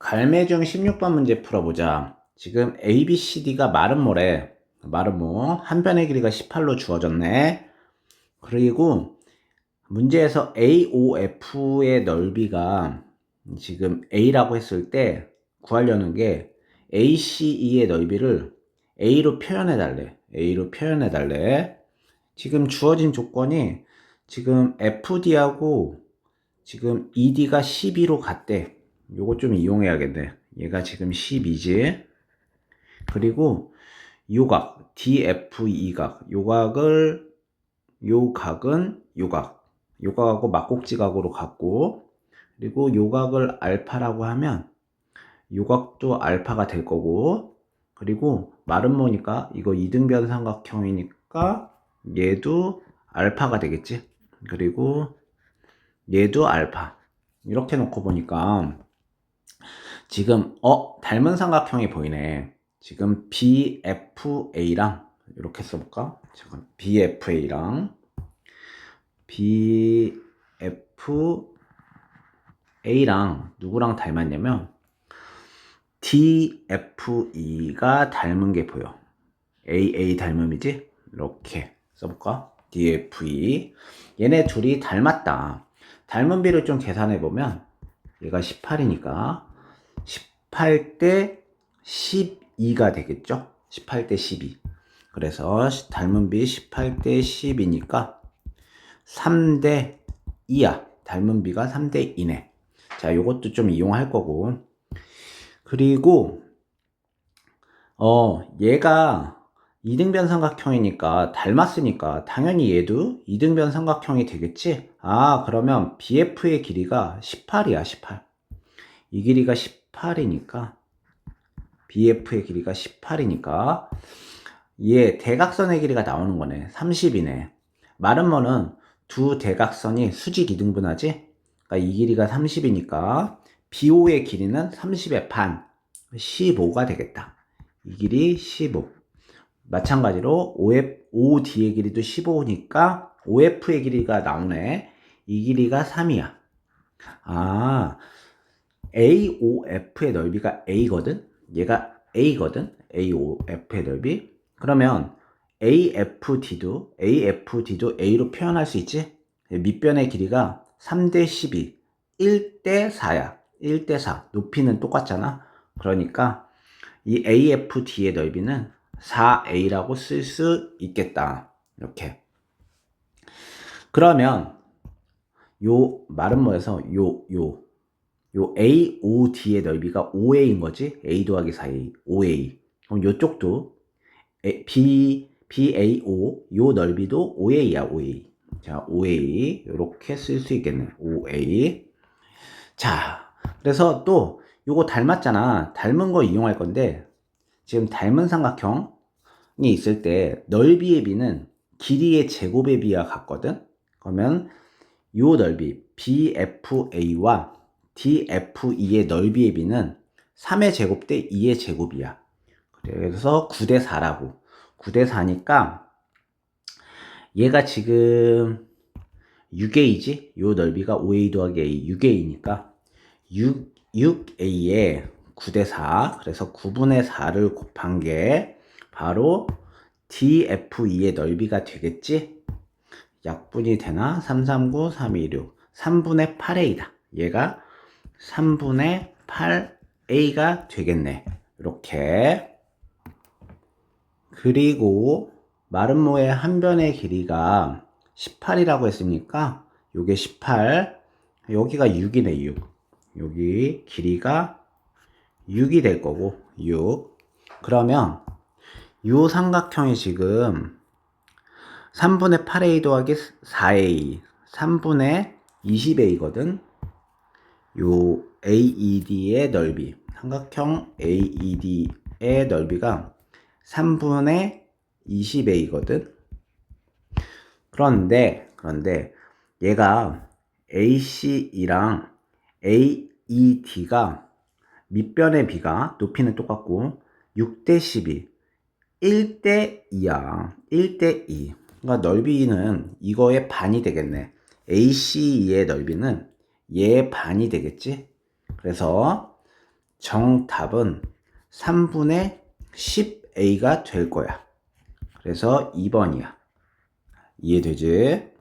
갈매중 16번 문제 풀어보자. 지금 A, B, C, D가 마른 모래, 마른 모, 한 변의 길이가 18로 주어졌네. 그리고 문제에서 AOF의 넓이가 지금 A라고 했을 때 구하려는 게 ACE의 넓이를 A로 표현해 달래. A로 표현해 달래. 지금 주어진 조건이 지금 FD하고 지금 ED가 12로 갔대. 요거 좀 이용해야겠네. 얘가 지금 12지. 그리고 요각, DFE각. 요각을, 요 각은 요각. 요각하고 막곡지각으로 갖고, 그리고 요각을 알파라고 하면 요각도 알파가 될 거고, 그리고 마른 모니까 이거 이등변 삼각형이니까 얘도 알파가 되겠지. 그리고 얘도 알파. 이렇게 놓고 보니까 지금 어 닮은 삼각형이 보이네. 지금 BFA랑 이렇게 써볼까? 잠깐 BFA랑 BFA랑 누구랑 닮았냐면 DFE가 닮은 게 보여. AA 닮음이지? 이렇게 써볼까? DFE. 얘네 둘이 닮았다. 닮은 비를 좀 계산해 보면 얘가 18이니까 18대 12가 되겠죠? 18대 12. 그래서 닮은 비 18대 10이니까 3대 2야. 닮은 비가 3대 2네. 자, 요것도 좀 이용할 거고. 그리고 어, 얘가 이등변 삼각형이니까 닮았으니까 당연히 얘도 이등변 삼각형이 되겠지? 아, 그러면 BF의 길이가 18이야, 18. 이 길이가 18 이니까 BF의 길이가 18이니까 얘 대각선의 길이가 나오는 거네. 30이네. 마른 거는 두 대각선이 수직 이등분하지? 그러니까 이 길이가 30이니까 BO의 길이는 30의 반, 15가 되겠다. 이 길이 15. 마찬가지로 OF, OD의 길이도 15니까 OF의 길이가 나오네. 이 길이가 3이야. 아, AOF의 넓이가 A거든? 얘가 A거든? AOF의 넓이. 그러면 AFD도, AFD도 A로 표현할 수 있지? 밑변의 길이가 3대 12, 1대 4야. 1대 4. 높이는 똑같잖아. 그러니까 이 AFD의 넓이는 4A라고 쓸 수 있겠다. 이렇게. 그러면 요 뭐에서 요, 요, 요 AOD의 넓이가 5A인 거지? A 더하기 4A, 5A. 그럼 요쪽도 B, BAO, 요 넓이도 5A야, 5A. 자, 5A. 이렇게 쓸 수 있겠네. 5A. 자, 그래서 또 요거 닮았잖아. 닮은 거 이용할 건데, 지금 닮은 삼각형이 있을 때 넓이의 비는 길이의 제곱의 비와 같거든? 그러면 요 넓이 BFA와 DFE의 넓이의 비는 3의 제곱 대 2의 제곱이야. 그래서 9대 4라고. 9대 4니까 얘가 지금 6A지? 요 넓이가 5A 더하기 A, 6A니까 6, 6A에 9대 4. 그래서 9분의 4를 곱한 게 바로 DFE의 넓이가 되겠지? 약분이 되나? 339, 326. 3분의 8A다. 얘가 3분의 8A가 되겠네. 이렇게. 그리고 마름모의 한 변의 길이가 18이라고 했으니까 요게 18 여기가 6이네 6 여기 길이가 6이 될 거고 6 그러면 요 삼각형이 지금 3분의 8a 더하기 4a 3분의 20a거든 요 AED의 넓이 삼각형 AED의 넓이가 3분의 20a거든. 그런데, 그런데 얘가 AC이랑 AED가 밑변의 비가 높이는 똑같고 6대 12, 1대 2야. 1대 2. 그러니까 넓이는 이거의 반이 되겠네. ACE의 넓이는 얘의 반이 되겠지? 그래서 정답은 3분의 10a가 될 거야. 그래서 2번이야. 이해되지?